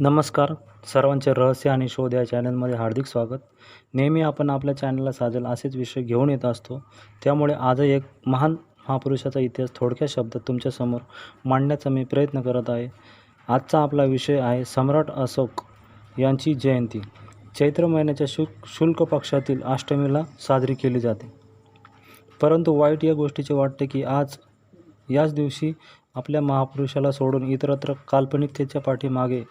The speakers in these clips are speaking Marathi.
नमस्कार सर्वांचे रहस्य आणि शोध या चॅनलमध्ये हार्दिक स्वागत. नेहमी आपण आपल्या चॅनलला साजेल असेच विषय घेऊन येत असतो. त्यामुळे आजही एक महान महापुरुषाचा इतिहास थोडक्या शब्दात तुमच्यासमोर मांडण्याचा मी प्रयत्न करत आहे. आजचा आपला विषय आहे सम्राट अशोक यांची जयंती. चैत्र महिन्याच्या शुल्क शुल्क पक्षातील अष्टमीला साजरी केली जाते. परंतु वाईट या गोष्टीचे वाटते की आज याच दिवशी आपल्या महापुरुषाला सोडून इतरत्र काल्पनिकतेच्या पाठीमागे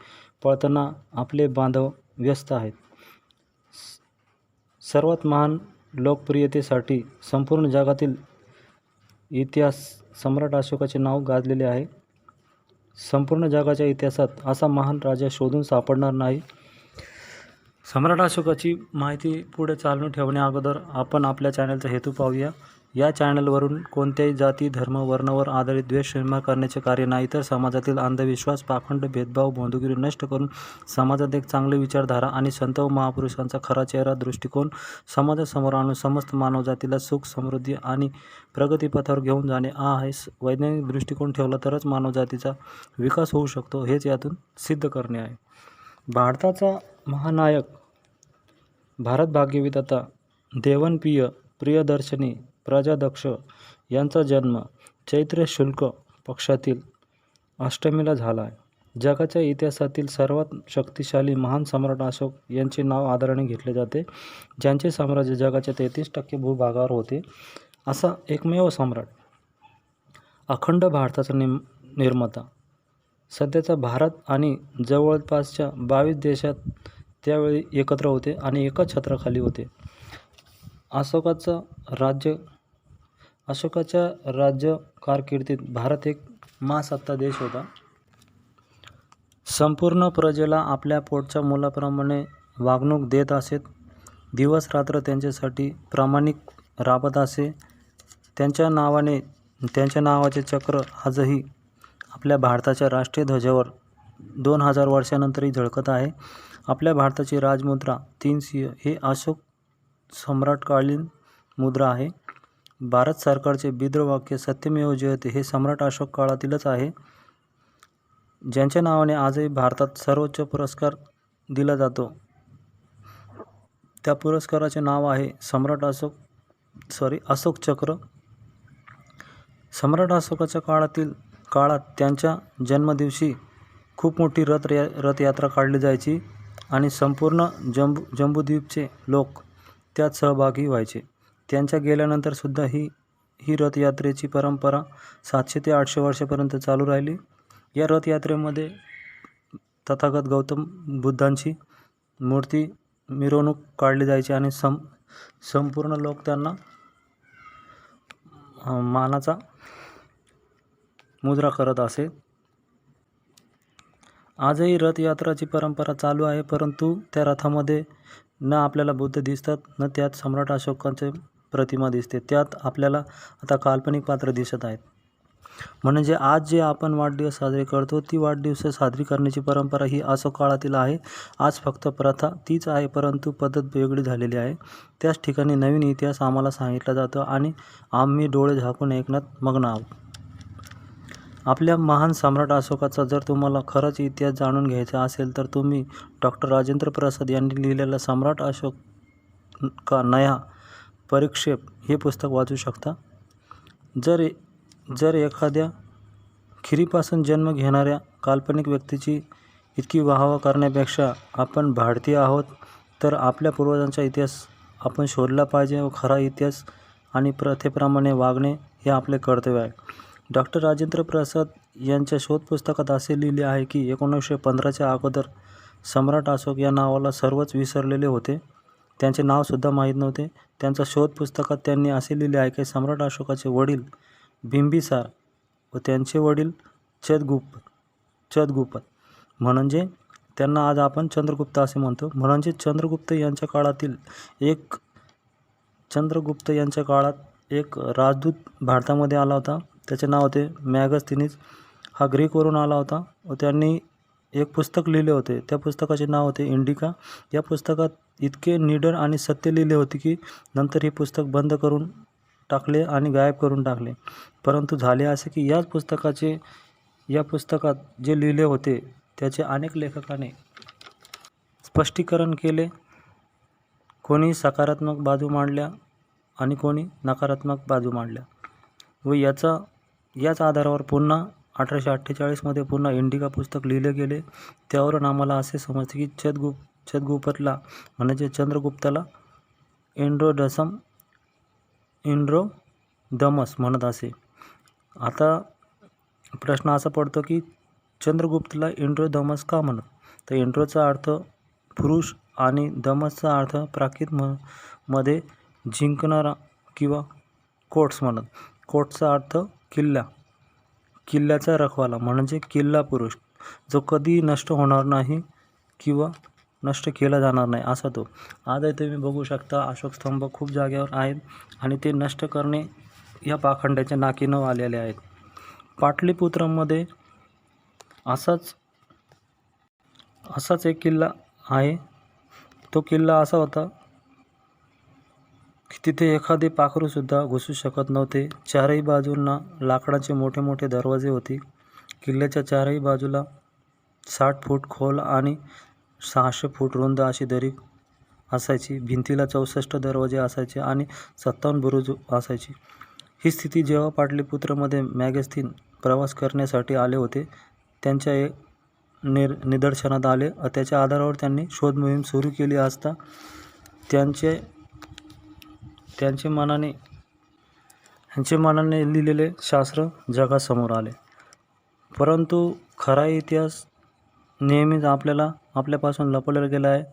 पळताना आपले बांधव व्यस्त आहेत. सर्वात महान लोकप्रियतेसाठी संपूर्ण जगातील इतिहास सम्राट अशोकाचे नाव गाजलेले आहे. संपूर्ण जगाच्या इतिहासात असा महान राजा शोधून सापडणार नाही. सम्राट अशोकाची माहिती पुढे चालून ठेवण्याअगोदर आपण आपल्या चॅनलचा हेतू पाहूया. या चॅनलवरून कोणत्याही जाती धर्म वर्णावर आधारित द्वेष निर्माण करण्याचे कार्य नाही तर समाजातील अंधविश्वास पाखंड भेदभाव बंधुगिरी नष्ट करून समाजात एक चांगली विचारधारा आणि संत व महापुरुषांचा खरा चेहरा दृष्टिकोन समाजासमोर आणून समस्त मानवजातीला सुख समृद्धी आणि प्रगतीपथावर घेऊन जाणे हा हे वैज्ञानिक दृष्टिकोन ठेवला तरच मानवजातीचा विकास होऊ शकतो हेच यातून सिद्ध करणे आहे. भारताचा महानायक भारत भाग्यविधाता देवनप्रिय प्रियदर्शनी प्रजादक्ष यांचा जन्म चैत्र शुल्क पक्षातील अष्टमीला झाला आहे जगाच्या इतिहासातील सर्वात शक्तिशाली महान सम्राट अशोक यांचे नाव आदराने घेतले जाते ज्यांचे साम्राज्य जगाच्या तेहतीस टक्के भूभागावर होते. असा एकमेव सम्राट अखंड भारताचा निम निर्माता. सध्याचा भारत आणि जवळपासच्या बावीस देशात त्यावेळी एकत्र होते आणि एकाच छत्राखाली होते. अशोकाचं राज्य अशोकाच्या राज्य कारकिर्दीत भारत एक महासत्ता देश होता. संपूर्ण प्रजेला आपल्या पोटच्या मुलाप्रमाणे वागणूक देत असेत दिवस रात्र त्यांच्यासाठी प्रामाणिक राबत असे. त्यांच्या नावाने त्यांच्या नावाचे चक्र आजही आपल्या भारताच्या राष्ट्रीय ध्वजावर दोन हजार वर्षानंतरही झळकत आहे. आपल्या भारताची राजमुद्रा तीन सिंह हे अशोक सम्राटकालीन मुद्रा आहे. भारत सरकारचे बिद्रवाक्य सत्यमेव जयते हे सम्राट अशोक काळातीलच आहे ज्यांच्या नावाने आजही भारतात सर्वोच्च पुरस्कार दिला जातो. त्या पुरस्काराचे नाव आहे सम्राट अशोक सॉरी अशोक चक्र. सम्राट अशोकाच्या काळातील काळात त्यांच्या जन्मदिवशी खूप मोठी रथ रथयात्रा काढली जायची आणि संपूर्ण जंबू जंबूद्वीपचे लोक त्यात सहभागी व्हायचे. त्यांच्या गेल्यानंतरसुद्धा ही ही रथयात्रेची परंपरा सातशे ते आठशे वर्षापर्यंत चालू राहिली. या रथयात्रेमध्ये तथागत गौतम बुद्धांची मूर्ती मिरवणूक काढली जायची आणि सं संपूर्ण लोक त्यांना मानाचा मुद्रा करत असे. आजही रथयात्राची परंपरा चालू आहे परंतु त्या रथामध्ये न आपल्याला बुद्ध दिसतात न त्यात सम्राट अशोकांचे प्रतिमा दिसते. त्यात आपल्याला आता काल्पनिक पात्र दिसत आहेत. म्हणजे आज जे आपण वाढदिवस साजरे करतो ती वाढदिवस साजरी करण्याची परंपरा ही असो काळातील आहे. आज फक्त प्रथा तीच आहे परंतु पद्धत वेगळी झालेली आहे. त्याच ठिकाणी नवीन इतिहास आम्हाला सांगितला जातो आणि आम्ही डोळे झाकून ऐकण्यात मग्न आहोत. आपल्या महान सम्राट अशोकाचा जर तुम्हाला खरंच इतिहास जाणून घ्यायचा असेल तर तुम्ही डॉक्टर राजेंद्र प्रसाद यांनी लिहिलेला सम्राट अशोक का नया परिक्षेप हे पुस्तक वाचू शकता. जर जर एखाद्या खिरीपासून जन्म घेणाऱ्या काल्पनिक व्यक्तीची इतकी वाहवा करण्यापेक्षा आपण भारतीय आहोत तर आपल्या पूर्वजांचा इतिहास आपण शोधला पाहिजे व खरा इतिहास आणि प्रथेप्रमाणे वागणे हे आपले कर्तव्य आहे. डॉक्टर राजेंद्र प्रसाद यांच्या शोध पुस्तकात असे लिहिले आहे की एकोणीसशे पंधराच्या अगोदर सम्राट अशोक या नावाला सर्वच विसरलेले होते. त्यांचे नावसुद्धा माहीत नव्हते. त्यांच्या शोध पुस्तकात त्यांनी असे लिहिले आहे की सम्राट अशोकाचे वडील बिंबिसार व त्यांचे वडील चंद्रगुप्त चंद्रगुप्त म्हणजे त्यांना आज आपण चंद्रगुप्त असे म्हणतो. म्हणजे चंद्रगुप्त यांच्या काळातील एक चंद्रगुप्त यांच्या काळात एक राजदूत भारतामध्ये आला होता. त्याचे नाव होते मॅगस्तिनीज हा ग्रीकवरून आला होता व त्यांनी एक पुस्तक लिहिले होते. त्या पुस्तकाचे नाव होते इंडिका. या पुस्तकात इतके निडर आणि सत्य लिहिले होते की नंतर हे पुस्तक बंद करून टाकले आणि गायब करून टाकले. परंतु झाले असे की याच पुस्तकाचे या पुस्तकात जे लिहिले होते त्याचे अनेक लेखकाने स्पष्टीकरण केले. कोणी सकारात्मक बाजू मांडल्या आणि कोणी नकारात्मक बाजू मांडल्या. व याचा याच आधारावर पुन्हा अठराशे अठ्ठेचाळीसमध्ये पुन्हा इंडिका पुस्तक लिहिले गेले. त्यावरून आम्हाला असे समजते की चंद्रगुप छतगुपतला म्हणजे चंद्रगुप्ताला इंड्रोडसम इंड्रो दमस म्हणत असे. आता प्रश्न असा पडतो की चंद्रगुप्तला इंड्रो दमस का म्हणत? तर इंड्रोचा अर्थ पुरुष आणि दमसचा अर्थ प्राकृत म मध्ये जिंकणारा किंवा कोट्स म्हणत. कोटचा अर्थ किल्ला. किल्ल्याचा रखवाला म्हणजे किल्ला पुरुष जो कधी नष्ट होणार नाही किंवा नष्ट केला जाणार नाही असा तो. आजही तुम्ही बघू शकता अशोक स्तंभ खूप जागेवर आहेत आणि ते नष्ट करणे या पाखंड्याच्या नाकीनं आलेले आहेत. पाटलीपुत्रमध्ये असाच असाच एक किल्ला आहे. तो किल्ला असा होता तिथे एखादे पाखरूसुद्धा घुसू शकत नव्हते. चारही बाजूंना लाकडाचे मोठे मोठे दरवाजे होते. किल्ल्याच्या चारही बाजूला साठ फूट खोल आणि सहाशे फूट रुंद अशी दरी असायची. भिंतीला चौसष्ट दरवाजे असायचे आणि सत्तावन्न बुरुज असायची. ही स्थिती जेव्हा पाटलीपुत्रमध्ये मॅगेस्थिन प्रवास करण्यासाठी आले होते त्यांच्या एक निर निदर्शनात आले. त्याच्या आधारावर त्यांनी शोध मोहीम सुरू केली असता त्यांचे त्यांचे मनाने ह्यांचे मनाने लिहिलेले शास्त्र जगासमोर आले. परंतु खरा इतिहास नेहमीच आपल्याला आपल्यापासून लपवलेला गेला आहे.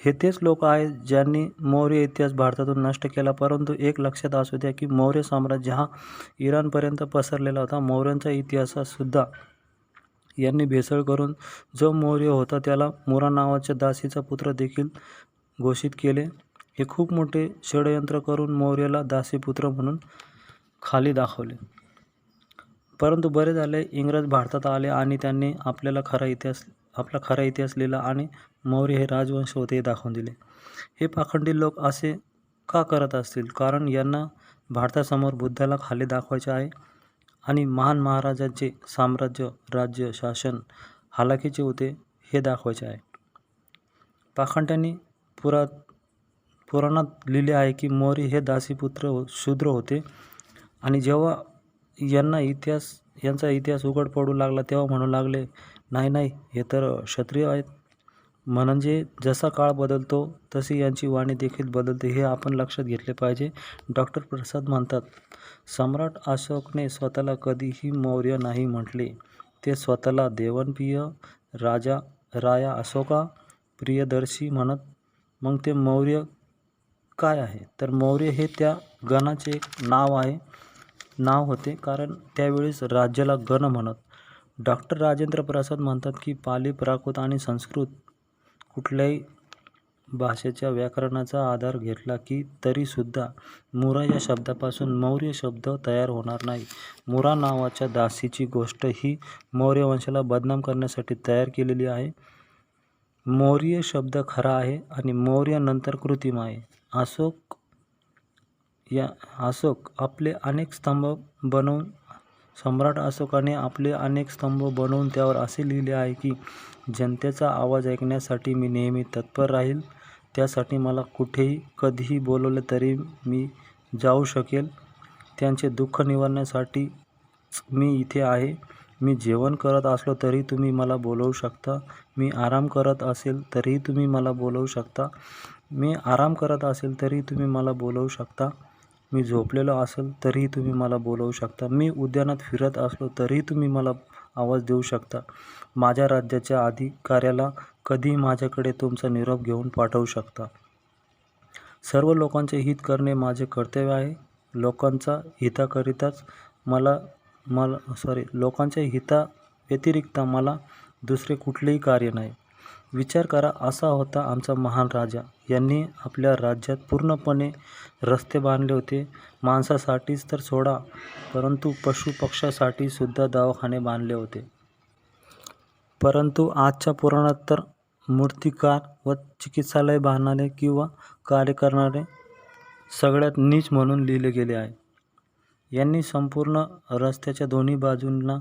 हे तेच लोक आहेत ज्यांनी मौर्य इतिहास भारतातून नष्ट केला. परंतु एक लक्षात असू द्या की मौर्य साम्राज्य हा इराणपर्यंत पसरलेला होता. मौर्यांचा इतिहासातसुद्धा यांनी भेसळ करून जो मौर्य होता त्याला मुरा नावाच्या दासीचा पुत्र देखील घोषित केले. हे खूप मोठे षडयंत्र करून मौर्याला दासीपुत्र म्हणून खाली दाखवले. परंतु बरे झाले इंग्रज भारतात आले आणि त्यांनी आपल्याला खरा इतिहास आपला खरा इतिहास लिहिला आणि मौर्य हे राजवंश होते हे दाखवून दिले. हे पाखंडी लोक असे का करत असतील? कारण यांना भारतासमोर बुद्धाला खाली दाखवायचे आहे आणि महान महाराजांचे साम्राज्य राज्य शासन हालाकीचे होते हे दाखवायचे आहे. पाखंड्यांनी पुरात पुराणात लिहिले आहे की मौर्य हे दासीपुत्र शूद्र होते आणि जेव्हा यांना इतिहास यांचा इतिहास उघड पडू लागला तेव्हा म्हणू लागले नाही नाही हे तर क्षत्रिय आहेत. म्हणजे जसा काळ बदलतो तशी यांची वाणी देखील बदलते हे आपण लक्षात घेतले पाहिजे. डॉक्टर प्रसाद म्हणतात सम्राट अशोकने स्वतःला कधीही मौर्य नाही म्हटले. ते स्वतःला देवनप्रिय राजा राया अशोका प्रियदर्शी म्हणत मग ते मौर्य काय आहे? तर मौर्य हे त्या गणाचे एक नाव आहे नाव होते कारण त्यावेळेस राज्याला गण म्हणत. डॉक्टर राजेंद्र प्रसाद म्हणतात की पाली प्राकृत आणि संस्कृत कुठल्याही भाषेच्या व्याकरणाचा आधार घेतला की तरीसुद्धा मुरा या शब्दापासून मौर्य शब्द तयार होणार नाही. मुरा नावाच्या दासीची गोष्ट ही मौर्य वंशाला बदनाम करण्यासाठी तयार केलेली आहे. मौर्य शब्द खरा आहे आणि मौर्य नंतर कृत्रिम आहे. अशोक या अशोक आपले अनेक स्तंभ बनवून सम्राट अशोकाने आपले अनेक स्तंभ बनवून त्यावर असे लिहिले आहे की जनतेचा आवाज ऐकण्यासाठी मी नेहमी तत्पर राहील. त्यासाठी मला कुठेही कधीही बोलवले तरी मी जाऊ शकेल. त्यांचे दुःख निवारण्यासाठी मी इथे आहे. मी जेवण करत असलो तरी तुम्ही मला बोलवू शकता. मी आराम करत असेल तरीही तुम्ही मला बोलवू शकता. मी आराम करत असेल तरी तुम्ही मला बोलवू शकता. मी झोपलेलो असेल तरीही तुम्ही मला बोलवू शकता. मी उद्यानात फिरत असलो तरीही तुम्ही मला आवाज देऊ शकता. माझ्या राज्याच्या अधिकाऱ्याला कधीही माझ्याकडे तुमचा निरोप घेऊन पाठवू शकता. सर्व लोकांचे हित करणे माझे कर्तव्य आहे. लोकांचा हिताकरिताच मला मला सॉरी लोकांच्या हिता व्यतिरिक्त मला दुसरे कुठलेही कार्य नाही. विचार करा असा होता आमचा महान राजा. यांनी आपल्या राज्यात पूर्णपणे रस्ते बांधले होते. माणसासाठीच तर सोडा परंतु पशुपक्षासाठी सुद्धा दवाखाने बांधले होते. परंतु आजच्या पुराणात तर मूर्तिकार व चिकित्सालय बांधणारे किंवा कार्य करणारे सगळ्यात नीच म्हणून लिहिले गेले आहे. यांनी संपूर्ण रस्त्याच्या दोन्ही बाजूंना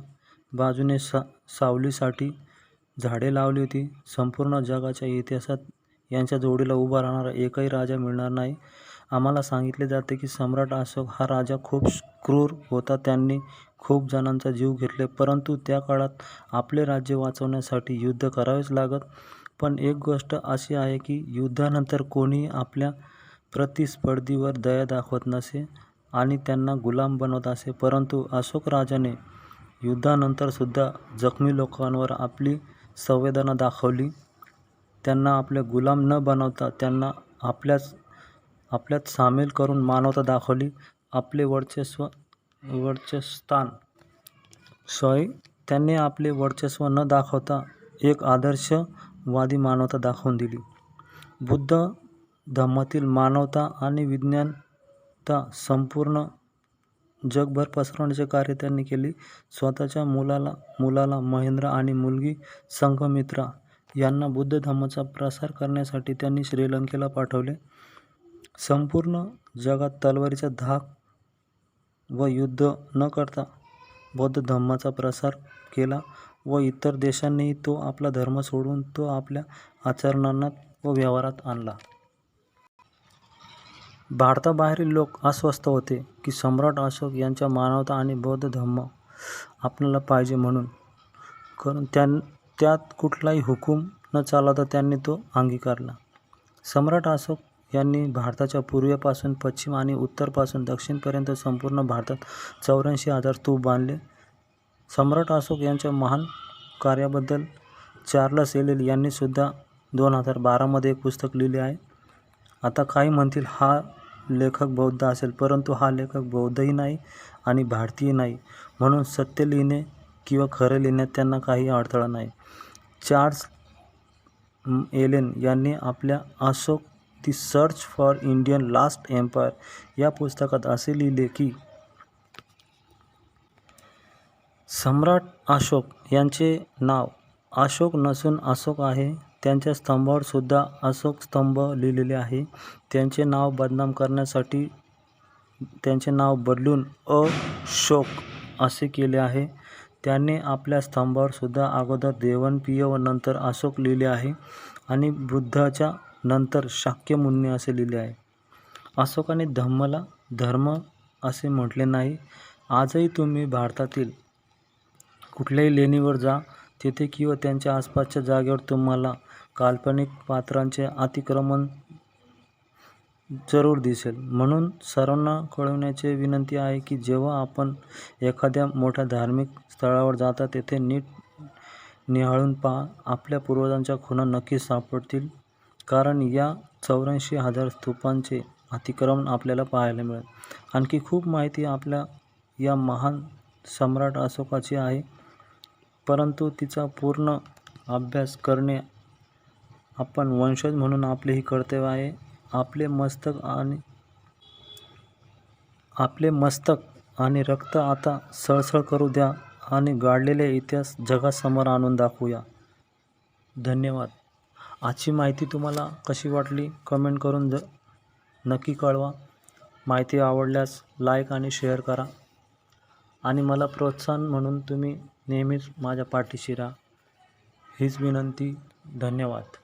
बाजूने सा सावलीसाठी झाडे लावली होती. संपूर्ण जगाच्या इतिहासात यांच्या जोडीला उभा राहणारा एकही राजा मिळणार नाही. आम्हाला सांगितले जाते की सम्राट अशोक हा राजा खूप क्रूर होता. त्यांनी खूप जणांचा जीव घेतले. परंतु त्या काळात आपले राज्य वाचवण्यासाठी युद्ध करावेच लागत. पण एक गोष्ट अशी आहे की युद्धानंतर कोणीही आपल्या प्रतिस्पर्धीवर दया दाखवत नसे आणि त्यांना गुलाम बनवत असे. परंतु अशोक राजाने युद्धानंतरसुद्धा जखमी लोकांवर आपली संवेदना दाखवली. त्यांना आपले गुलाम न बनवता त्यांना आपल्याच आपल्यात सामील करून मानवता दाखवली. आपले वर्चस्व वर्चस्थान सॉरी त्यांनी आपले वर्चस्व न दाखवता एक आदर्शवादी मानवता दाखवून दिली. बुद्ध धम्मातील मानवता आणि विज्ञानता संपूर्ण जगभर पसरवण्याचे कार्य त्यांनी केले. स्वतःच्या मुलाला मुलाला महेंद्र आणि मुलगी संघमित्रा यांना बुद्ध धर्माचा प्रसार करण्यासाठी त्यांनी श्रीलंकेला पाठवले. संपूर्ण जगात तलवारीचा धाक व युद्ध न करता बौद्ध धर्माचा प्रसार केला व इतर देशांनीही तो आपला धर्म सोडून तो आपल्या आचरणांना व व्यवहारात आणला. भारताबाहेरील लोक अस्वस्थ होते की सम्राट अशोक यांच्या मानवता आणि बौद्ध धम्म आपल्याला पाहिजे म्हणून. करून त्यां त्यात कुठलाही हुकूम न चालवता त्यांनी तो अंगीकारला. सम्राट अशोक यांनी भारताच्या पूर्वेपासून पश्चिम आणि उत्तरपासून दक्षिणपर्यंत संपूर्ण भारतात चौऱ्याऐंशी हजार स्तूप बांधले. सम्राट अशोक यांच्या महान कार्याबद्दल चार्लस एलेल यांनीसुद्धा दोन हजार बारामध्ये एक पुस्तक लिहिले आहे. आता काही म्हणतील हा लेखक बौद्ध असेल परंतु हा लेखक बौद्धही नाही आणि भारतीय नाही. म्हणून सत्य लिहिणे किंवा खरं लिहिण्यात त्यांना काही अडथळा नाही. चार्ल्स एलेन यांनी आपल्या Ashok the search for Indian last empire या पुस्तकात असे लिहिले की सम्राट अशोक यांचे नाव अशोक नसून अशोक आहे. त्यांच्या स्तंभावर सुद्धा अशोक स्तंभ लिहिलेले आहे. त्यांचे नाव बदनाम करण्यासाठी त्यांचे नाव बदलून अशोक असे केले आहे. त्यांनी आपल्या स्तंभावर सुद्धा अगोदर देवनप्रिय व नंतर अशोक लिहिले आहे आणि बुद्धाच्या नंतर शाक्यमुनी असे लिहिले आहे. अशोकाने धम्मला धर्म असे म्हटले नाही. आजही तुम्ही भारतातील कुठल्याही लेणीवर जा तेथे किंवा त्यांच्या आसपासच्या जागेवर तुम्हाला काल्पनिक पात्रांचे अतिक्रमण जरूर दिसेल. म्हणून सर्वांना कळवण्याची विनंती आहे की जेव्हा आपण एखाद्या मोठ्या धार्मिक स्थळावर जाता तेथे नीट निहाळून पहा. आपल्या पूर्वजांच्या खुणा नक्कीच सापडतील कारण या चौऱ्याऐंशी हजार स्तूपांचे अतिक्रमण आपल्याला पाहायला मिळेल. आणखी खूप माहिती आपल्या या महान सम्राट अशोकाची आहे परंतु तिचा पूर्ण अभ्यास करणे आपण वंशज म्हणून आपले ही कर्तव्य आहे. आपले मस्तक आणि आपले मस्तक आणि रक्त आता सळसळ करू द्या आणि गाडलेले इतिहास जगासमोर आणून दाखवूया. धन्यवाद. आजची माहिती तुम्हाला कशी वाटली कमेंट करून ज नक्की कळवा. माहिती आवडल्यास लाईक आणि शेअर करा. आणि मला प्रोत्साहन म्हणून तुम्ही नेहमीच माझ्या पाठीशी राहा. हीच विनंती. धन्यवाद.